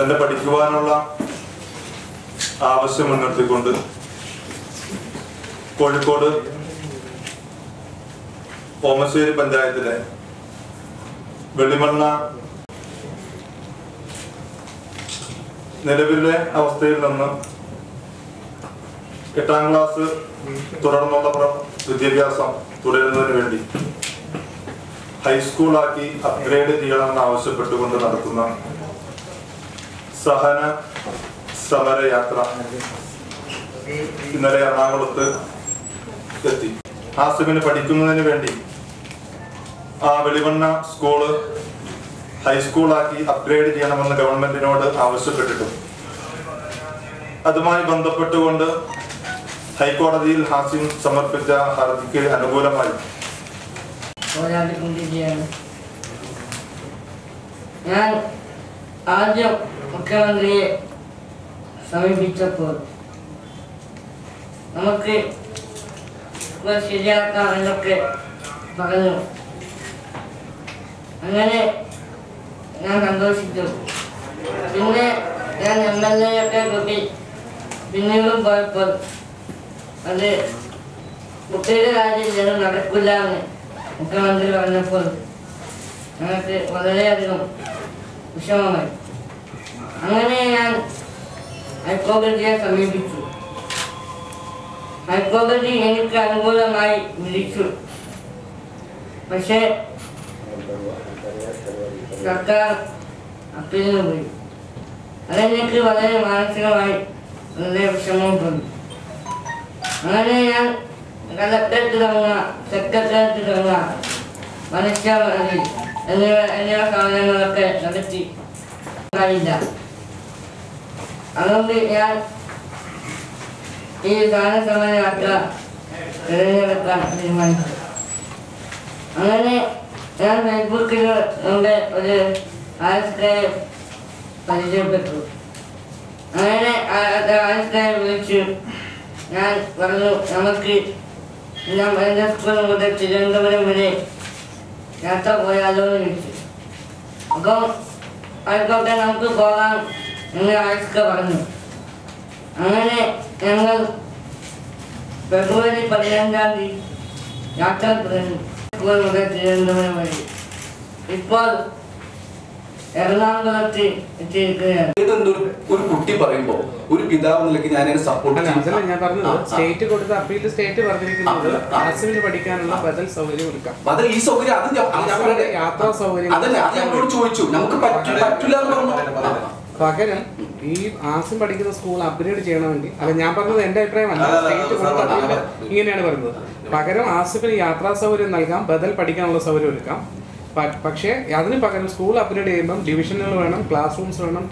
തന്നെ പഠിക്കുവാനുള്ള ആവശ്യം മുൻനിർത്തിക്കൊണ്ട് കോഴിക്കോട് ഓമശ്ശേരി പഞ്ചായത്തിലെ വെള്ളിമണ്ണ നിലവിലെ അവസ്ഥയിൽ നിന്ന് എട്ടാം ക്ലാസ് തുടർന്നുള്ള വിദ്യാഭ്യാസം തുടരുന്നതിന് വേണ്ടി ഹൈസ്കൂളാക്കി അപ്ഗ്രേഡ് ചെയ്യണമെന്ന് ആവശ്യപ്പെട്ടുകൊണ്ട് നടത്തുന്ന സഹന സമരയാത്ര. ഇന്നലെ എറണാകുളത്ത് എത്തി. ആസിമിന് പഠിക്കുന്നതിന് വേണ്ടി ആ വെളിവണ്ണ സ്കൂൾ ഹൈസ്കൂളാക്കി അപ്ഗ്രേഡ് ചെയ്യണമെന്ന് ഗവൺമെന്റിനോട് ആവശ്യപ്പെട്ടിട്ടും. അതുമായി ബന്ധപ്പെട്ടുകൊണ്ട് ഹൈക്കോടതിയിൽ ഹാസിം സമർപ്പിച്ച ഹർജിക്ക് അനുകൂലമായി. ഞാൻ ആദ്യം മുഖ്യമന്ത്രിയെ സമീപിച്ചപ്പോൾ നമുക്ക് ശരിയാക്കാം എന്നൊക്കെ പറഞ്ഞു. അങ്ങനെ ഞാൻ സന്തോഷിച്ചു. പിന്നെ ഞാൻ എം എൽ എ ഒക്കെ കൂട്ടി പിന്നീടും പോയപ്പോൾ അത് കുട്ടിയുടെ കാര്യം ഇത് നടക്കില്ല എന്ന് മുഖ്യമന്ത്രി പറഞ്ഞപ്പോൾ ഞങ്ങൾക്ക് വളരെയധികം വിഷമമായി അങ്ങനെ ഞാൻ ഹൈക്കോടതിയെ സമീപിച്ചു. ഹൈക്കോടതി എനിക്ക് അനുകൂലമായി വിളിച്ചു പക്ഷേ സർക്കാർ അപ്പീലിന് പോയി. അതെനിക്ക് വളരെ മാനസികമായി വളരെ വിഷമം തോന്നി. അങ്ങനെ ഞാൻ കളക്ടറേറ്റ് തുടങ്ങുക സെക്രട്ടേറിയറ്റ് തുടങ്ങുക മനുഷ്യമതി എന്നിവ എന്നിവ സാധനങ്ങളൊക്കെ നടത്തി കഴിയില്ല അതുകൊണ്ട് ഞാൻ ഈ ദാന സമയ യാത്ര തിരഞ്ഞെടുക്കാൻ തീരുമാനിച്ചു അങ്ങനെ ഞാൻ ഫേസ്ബുക്കിലൂടെ ഒരു ആഴ്ചയെ പരിചയപ്പെട്ടു അങ്ങനെ ആഴ്ചയെ വിളിച്ചു ഞാൻ പറഞ്ഞു നമുക്ക് ഞാൻ എന്റെ സ്കൂൾ മുതൽ തിരുവനന്തപുരം വരെ യാത്ര പോയാലോ എന്ന് ചോദിച്ചു അപ്പം ആയിക്കോട്ടെ നമുക്ക് പോകാം എന്ന് ആയിക്ക പറഞ്ഞു അങ്ങനെ ഞങ്ങൾ ഫെബ്രുവരി പതിനഞ്ചാം തീയതി എറണാകുളത്ത് ഒരു കുട്ടി പറയുമ്പോ ഒരു പിതാവ് നിലയ്ക്ക് ഞാൻ സപ്പോർട്ട് ഞാൻ പറഞ്ഞത്. സ്റ്റേറ്റ് കൊടുത്ത അപ്പീൽ സ്റ്റേറ്റ് പറഞ്ഞിരിക്കുന്നത് ആസിമിന് പഠിക്കാനുള്ള ബദൽ സൗകര്യം ഒരുക്കാം അതിൽ ഈ സൗകര്യം അത് ഞാൻ- ഞാൻ ആസിമിന്റെ പറയട്ടെ. യാത്രാ സൗകര്യം അതല്ല അത് ഞങ്ങളോട് ചോദിച്ചു. നമുക്ക് പറ്റൂ പറ്റില്ല എന്ന് പറഞ്ഞു. പകരം ഈ ആസിം പഠിക്കുന്ന സ്കൂൾ അപ്ഗ്രേഡ് ചെയ്യണമെങ്കിൽ അല്ല ഞാൻ പറഞ്ഞത് എന്റെ അഭിപ്രായമല്ല സ്റ്റേറ്റ് കൊടുത്ത അപ്പീൽ ഇങ്ങനെയാണ് പറയുന്നത് പകരം ആസിഫിന് യാത്രാ സൗകര്യം നൽകാം ബദൽ പഠിക്കാനുള്ള സൗകര്യം ഒരുക്കാം. പക്ഷേ അതിന് പകരം സ്കൂൾ അപ്ഗ്രേഡ് ചെയ്യുമ്പം ഡിവിഷനുകൾ വേണം ക്ലാസ് റൂംസ് വേണം